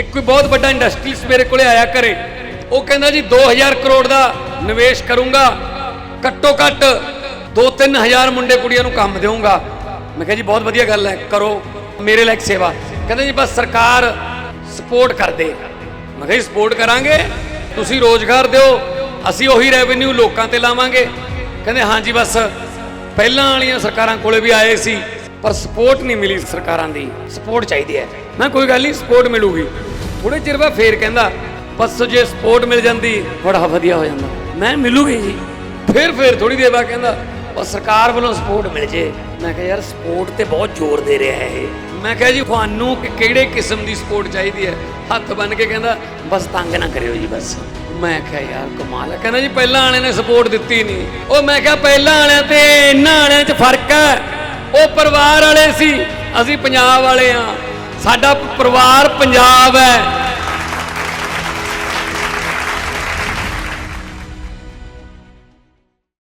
ਇੱਕ ਕੋਈ ਬਹੁਤ ਵੱਡਾ ਇੰਡਸਟਰੀਸ ਮੇਰੇ ਕੋਲੇ ਆਇਆ ਕਰੇ, ਉਹ ਕਹਿੰਦਾ ਜੀ 2000 ਕਰੋੜ ਦਾ ਨਿਵੇਸ਼ ਕਰੂੰਗਾ, ਘੱਟੋ ਘੱਟ 2-3000 ਮੁੰਡੇ ਕੁੜੀਆਂ ਨੂੰ ਕੰਮ ਦੇਵਾਂਗਾ ਮੈਂ ਕਿਹਾ ਜੀ ਬਹੁਤ ਵਧੀਆ ਗੱਲ ਹੈ, ਕਰੋ, ਮੇਰੇ ਲਈ ਸੇਵਾ। ਕਹਿੰਦਾ ਜੀ ਬਸ ਸਰਕਾਰ ਸਪੋਰਟ ਕਰ ਦੇ ਮੈਂ ਕਿਹਾ ਜੀ ਸਪੋਰਟ ਕਰਾਂਗੇ, ਤੁਸੀਂ ਰੋਜ਼ਗਾਰ ਦਿਓ, ਅਸੀਂ ਉਹੀ ਰੈਵਨਿਊ ਲੋਕਾਂ ਤੇ ਲਾਵਾਂਗੇ। ਕਹਿੰਦੇ ਹਾਂਜੀ ਬਸ, ਪਹਿਲਾਂ ਵਾਲੀਆਂ ਸਰਕਾਰਾਂ ਕੋਲੇ ਵੀ ਆਏ ਸੀ, ਪਰ ਸਪੋਰਟ ਨਹੀਂ ਮਿਲੀ ਸਰਕਾਰਾਂ ਦੀ ਸਪੋਰਟ ਚਾਹੀਦੀ ਹੈ। ਮੈਂ ਕੋਈ ਗੱਲ ਨਹੀਂ ਸਪੋਰਟ ਮਿਲੂਗੀ। ਥੋੜੇ ਚਿਰ ਬਾਅਦ ਫੇਰ ਕਹਿੰਦਾ, ਬਸ ਜੇ ਸਪੋਰਟ ਮਿਲ ਜਾਂਦੀ, ਬੜਾ ਵਧੀਆ ਹੋ ਜਾਂਦਾ। ਮੈਂ ਮਿਲੂਗੀ ਜੀ। ਫਿਰ ਫਿਰ ਥੋੜੀ ਦੇਰ ਬਾਅਦ ਕਹਿੰਦਾ ਬਸ ਸਰਕਾਰ ਵੱਲੋਂ ਸਪੋਰਟ ਮਿਲ ਜੇ। ਮੈਂ ਕਿਹਾ, ਯਾਰ ਸਪੋਰਟ ਤੇ ਬਹੁਤ ਜ਼ੋਰ ਦੇ ਰਿਹਾ ਹੈ ਇਹ। ਮੈਂ ਕਿਹਾ, ਜੀ, ਤੁਹਾਨੂੰ ਕਿਹੜੇ ਕਿਸਮ ਦੀ ਸਪੋਰਟ ਚਾਹੀਦੀ ਹੈ? ਹੱਥ ਬੰਨ ਕੇ ਕਹਿੰਦਾ, ਬਸ ਤੰਗ ਨਾ ਕਰਿਓ ਜੀ, ਬਸ। ਮੈਂ ਕਿਹਾ, ਯਾਰ, ਕਮਾਲ ਹੈ। ਕਹਿੰਦਾ, ਜੀ, ਪਹਿਲਾਂ ਵਾਲਿਆਂ ਨੇ ਸਪੋਰਟ ਦਿੱਤੀ ਨਹੀਂ। ਉਹ ਮੈਂ ਕਿਹਾ, ਪਹਿਲਾਂ ਵਾਲਿਆਂ ਤੇ ਇਹਨਾਂ ਵਾਲਿਆਂ 'ਚ ਫ਼ਰਕ ਹੈ। ਉਹ ਪਰਿਵਾਰ ਵਾਲੇ ਸੀ, ਅਸੀਂ ਪੰਜਾਬ ਵਾਲੇ ਆ ਸਾਡਾ ਪਰਿਵਾਰ ਪੰਜਾਬ ਹੈ।